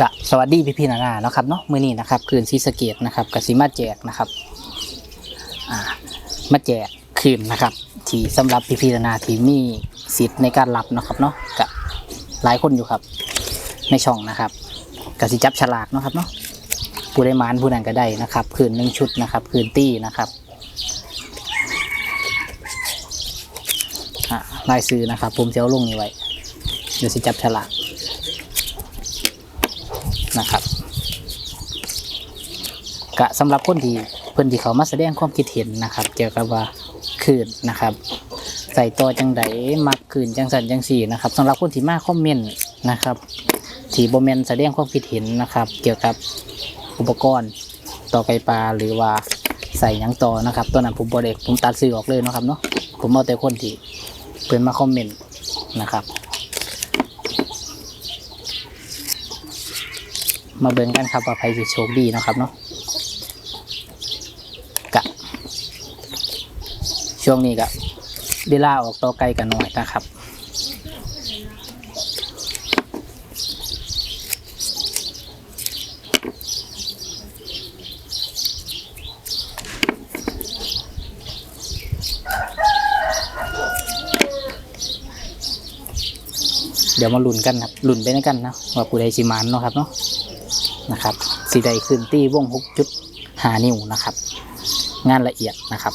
กะสวัสดีพี่พี่ๆนานาเนาะครับเนาะมื้อนี้นะครับคืนซีสะเกตนะครับกสิมาแจกนะครับอ่ามาแจกคืนนะครับ ที่สำหรับพี่พี่ๆนานาที่มีสิทธิ์ในการรับเนาะครับเนาะกะหลายคนอยู่ครับ ในช่องนะครับกสิจับฉลากเนาะครับเนาะผู้ได้มานผู้นั้นก็ได้นะครับคืนหนึ่งชุดนะครับ คืนตี้นะครับอ่ารายซื้อนะครับผมจะเอาลงนี้ไว้เดี๋ยวสิจับฉลาก นะครับกะสำหรับคนที่เพื่อนที่เขามาแสดงความคิดเห็นนะครับ เกี่ยวกับว่าคืนนะครับ ใส่ตัวจังไดมักคืนจังสันจังสี่นะครับสำหรับคนที่มาคอมเมนต์นะครับที่บมเมนแสดงความคิดเห็นนะครับ เกี่ยวกับอุปกรณ์ต่อไก่ปลาหรือว่าใส่ยังต่อนะครับตัวนั้นผมบอเด็กผมตัดซื้อออกเลยนะครับเนาะผมเอาแต่คนที่เพื่อนมาคอมเมนต์นะครับ มาเบิ่งกันครับว่าใครจะโชคดีนะครับเนาะกะช่วงนี้กะเวลาออกตัวไกลกันหน่อยนะครับเดี๋ยวมาลุ้นกันครับลุ้นไปด้วยกันนะว่าผู้ใดสิมานเนาะครับเนาะ นะครับสีใดขึ้นตีวงหกจุดหานิ้วนะครับ งานละเอียดนะครับ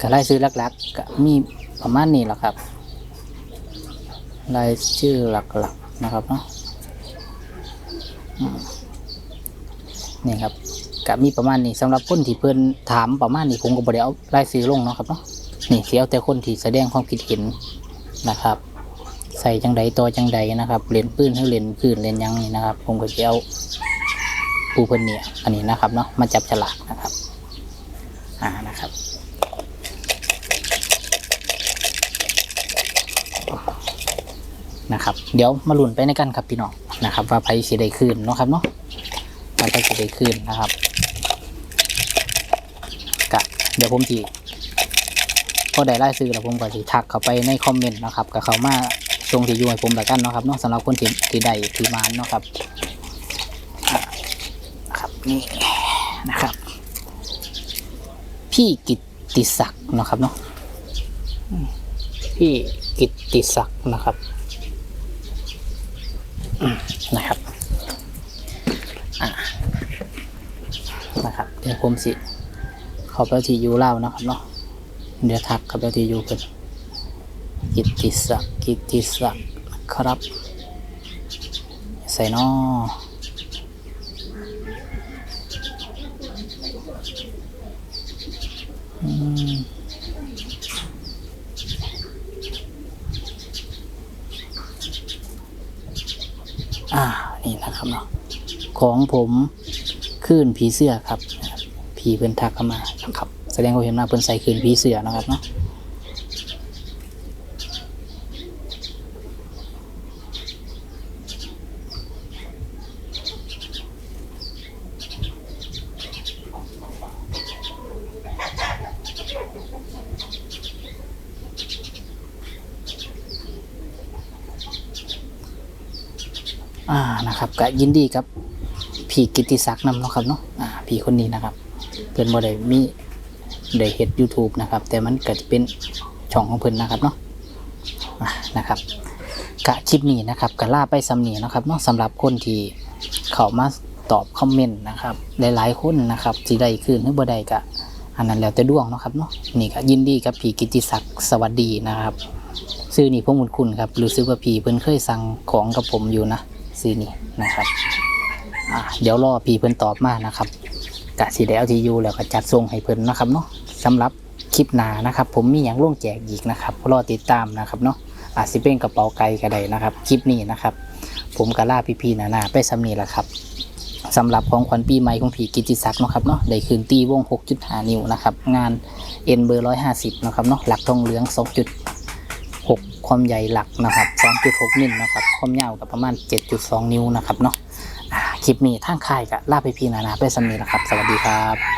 ก็ไล่ซื้อหลักๆก็มีประมาณนี้แหละครับรายชื่อหลักๆนะครับเนาะนี่ครับก็มีประมาณนี้สำหรับคนที่เพื่อนถามประมาณนี้ผมก็บ่ได้เอารายซื้อลงเนาะครับเนาะนี่เสียเอาแต่คนที่แสดงความคิดเห็นนะครับ ใส่จังใดต่อจังใดนะครับเล่นปืนให้เล่นพื้นเล่นยังนี่นะครับ ผมก็จะเอาผู้เพิ่นเนี่ยอันนี้นะครับเนาะมาจับฉลากนะครับอ่านะครับ นะครับ เดี๋ยวมาลุ้นไปในกันครับพี่น้องนะครับ ว่าไพ่สีได้คืนเนาะครับเนาะว่าไพ่สีได้คืนนะครับกะเดี๋ยวผมทีพอได้ไล่ซื้อแล้วผมก็สิทักเข้าไปในคอมเมนต์นะครับกับเขามาทรงที่อยู่ให้ผมแล้วกันเนาะครับเนาะสำหรับคนที่ที่ได้ที่มานเนาะครับนะครับนี่นะครับ พี่กิตติศักดิ์นะครับเนาะพี่กิตติศักดิ์นะครับ นะครับนะครับ เดี๋ยวผมสิเขาไปที่ยูเล่านะครับเนาะเดี๋ยวทักเขาไปที่ยูกันกิตติศักดิ์กิตติศักดิ์ครับ ใส่นออื อ่า นี่นะครับเนาะ ของผมคืนผีเสื้อครับ ผีเพิ่นทักเข้ามานะครับ แสดงว่าเห็นมาเพิ่นใส่คืนผีเสื้อนะครับเนาะ อ่านะครับก็ยินดีครับพี่กิติศักดิ์นำเนาะครับเนาะอ่าพี่คนนี้นะครับเพิ่นบ่ได้มีได้เฮ็ด YouTube นะครับ แต่มันก็จะเป็นช่องของเพิ่นนะครับเนาะอ่านะครับกะคลิปนี้นะครับก็ล่าไปสำเนียนะครับเนาะสำหรับคนที่เข้ามาตอบคอมเมนต์นะครับหลายๆคนนะครับที่ได้คืนหรือบ่ได้ก็อันนั้นแล้วแต่ดวงเนาะครับเนาะนี่ก็ยินดีกับพี่กิตติศักดิ์สวัสดีนะครับ ซื้อนี่พวกมุนคุณครับรู้สึกว่าพี่เพิ่นเคยสั่งของกับผมอยู่นะ ซื้อนี่นะครับเดี๋ยวรอพี่เพิ่นตอบมานะครับกะสิได้เอาที่อยู่แล้วก็จัดส่งให้เพิ่นนะครับเนาะสำหรับคลิปหน้านะครับ ผมมีอย่างล่วงแจกอีกนะครับรอติดตามนะครับเนาะอาจสิเป็นกระเป๋าไก่ก็ได้นะครับ คลิปนี้นะครับ ผมกะล่าพี่ๆนานาไปสำนีแหละครับสำหรับของขวัญปีใหม่ของผีกิติศักดิ์เนาะครับเนาะได้คืนตีวง 6.5 นิ้วนะครับ งานเอ็นเบอร์ 150 นะครับเนาะหลักทองเหลือง 6 ความใหญ่หลักนะครับ2.6 นิ้วนะครับ ความยาวกับประมาณ 7.2 นิ้วนะครับเนาะคลิปนี้ทางค่ายกับลาไปพีนานาไปสำนีนะครับ สวัสดีครับ